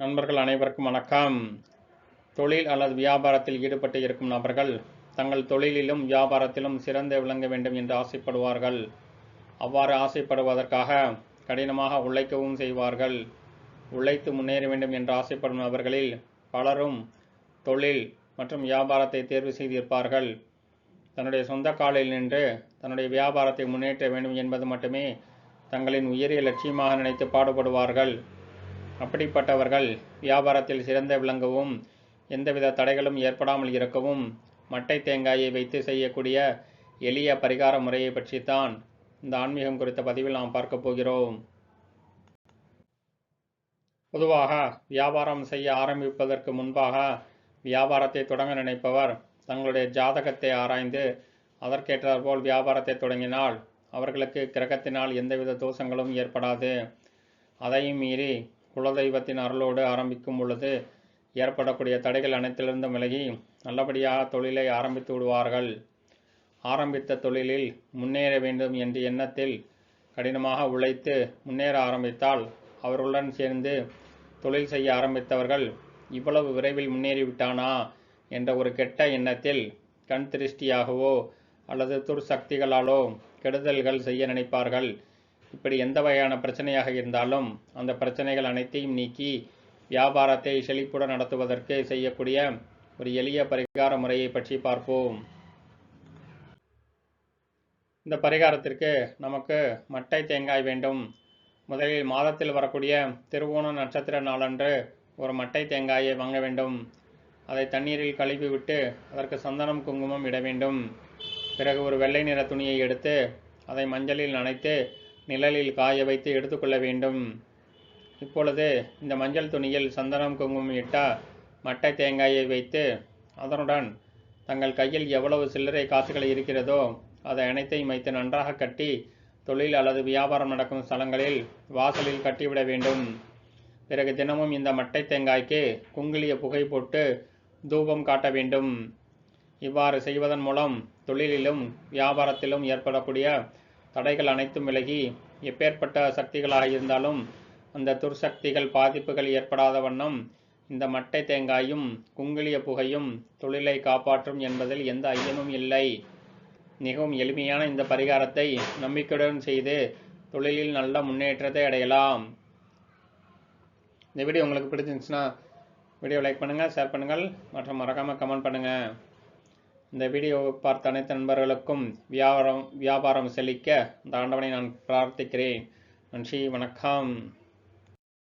நண்பர்கள் அனைவருக்கும் வணக்கம். தொழில் அல்லது வியாபாரத்தில் ஈடுபட்டு இருக்கும் நபர்கள் தங்கள் தொழிலிலும் வியாபாரத்திலும் சிறந்து விளங்க வேண்டும் என்று ஆசைப்படுவார்கள். அவ்வாறு ஆசைப்படுவதற்காக கடினமாக உழைக்கவும் செய்வார்கள். உழைத்து முன்னேற வேண்டும் என்று ஆசைப்படும் நபர்களில் பலரும் தொழில் மற்றும் வியாபாரத்தை தேர்வு செய்திருப்பார்கள். தன்னுடைய சொந்த காலில் நின்று தன்னுடைய வியாபாரத்தை முன்னேற்ற வேண்டும் என்பது மட்டுமே தங்களின் உயரிய லட்சியமாக நினைத்து பாடுபடுவார்கள். அப்படிப்பட்டவர்கள் வியாபாரத்தில் சிறந்த விளங்கவும் எந்தவித தடைகளும் ஏற்படாமல் இருக்கவும் மட்டை தேங்காயை வைத்து செய்யக்கூடிய எளிய பரிகார முறையை பற்றித்தான் இந்த ஆன்மீகம் குறித்த பதிவில் நாம் பார்க்க போகிறோம். பொதுவாக வியாபாரம் செய்ய ஆரம்பிப்பதற்கு முன்பாக வியாபாரத்தை தொடங்க நினைப்பவர் தங்களுடைய ஜாதகத்தை ஆராய்ந்து அதற்கேற்றாற்போல் வியாபாரத்தை தொடங்கினால் அவர்களுக்கு கிரகத்தினால் எந்தவித தோஷங்களும் ஏற்படாது. அதையும் மீறி குலதெய்வத்தின் அருளோடு ஆரம்பிக்கும் பொழுது ஏற்படக்கூடிய தடைகள் அனைத்திலிருந்தும் விலகி நல்லபடியாக தொழிலை ஆரம்பித்து விடுவார்கள். ஆரம்பித்த தொழிலில் முன்னேற வேண்டும் என்ற எண்ணத்தில் கடினமாக உழைத்து முன்னேற ஆரம்பித்தால் அவர்களுடன் சேர்ந்து தொழில் செய்ய ஆரம்பித்தவர்கள் இவ்வளவு விரைவில் முன்னேறிவிட்டானா என்ற ஒரு கெட்ட எண்ணத்தில் கண் திருஷ்டியாகவோ அல்லது துர்சக்திகளாலோ கெடுதல்கள் செய்ய நினைப்பார்கள். இப்படி எந்த வகையான பிரச்சனையாக இருந்தாலும் அந்த பிரச்சனைகள் அனைத்தையும் நீக்கி வியாபாரத்தை செழிப்புடன் நடத்துவதற்கு செய்யக்கூடிய ஒரு எளிய பரிகார முறையை பற்றி பார்ப்போம். இந்த பரிகாரத்திற்கு நமக்கு மட்டை தேங்காய் வேண்டும். முதலில் மாதத்தில் வரக்கூடிய திருவோண நட்சத்திர நாளன்று ஒரு மட்டை தேங்காயை வாங்க வேண்டும். அதை தண்ணீரில் கழுவி விட்டு அதற்கு சந்தனம் குங்குமம் இட வேண்டும். பிறகு ஒரு வெள்ளை நிற துணியை எடுத்து அதை மஞ்சளில் நனைத்து நிழலில் காய வைத்து எடுத்துக்கொள்ள வேண்டும். இப்பொழுது இந்த மஞ்சள் துணியில் சந்தனம் குங்குமம் இட்டா மட்டை தேங்காயை வைத்து அதனுடன் தங்கள் கையில் எவ்வளவு சில்லறை காசுகள் இருக்கிறதோ அதை அனைத்தையும் வைத்து நன்றாக கட்டி தொழில் அல்லது வியாபாரம் நடக்கும் ஸ்தலங்களில் வாசலில் கட்டிவிட வேண்டும். பிறகு தினமும் இந்த மட்டை தேங்காய்க்கு குங்கிலிய புகை போட்டு தூபம் காட்ட வேண்டும். இவ்வாறு செய்வதன் மூலம் தொழிலிலும் வியாபாரத்திலும் ஏற்படக்கூடிய தடைகள் அனைத்தும் விலகி எப்பேற்பட்ட சக்திகளாக இருந்தாலும் அந்த துர்சக்திகள் பாதிப்புகள் ஏற்படாத வண்ணம் இந்த மட்டை தேங்காயும் குங்கிலிய புகையும் தொழிலை காப்பாற்றும் என்பதில் எந்த ஐயமும் இல்லை. மிகவும் எளிமையான இந்த பரிகாரத்தை நம்பிக்கையுடன் செய்து தொழிலில் நல்ல முன்னேற்றத்தை அடையலாம். இந்த வீடியோ உங்களுக்கு பிடிச்சிருந்துச்சுன்னா வீடியோ லைக் பண்ணுங்கள் ஷேர் பண்ணுங்கள் மற்றும் மறக்காமல் கமெண்ட் பண்ணுங்கள் இந்த வீடியோவை பார்த்த அனைத்து நண்பர்களுக்கும் வியாபாரம் வியாபாரம் செழிக்க இந்த ஆண்டவனை நான் பிரார்த்திக்கிறேன். நன்றி வணக்கம்.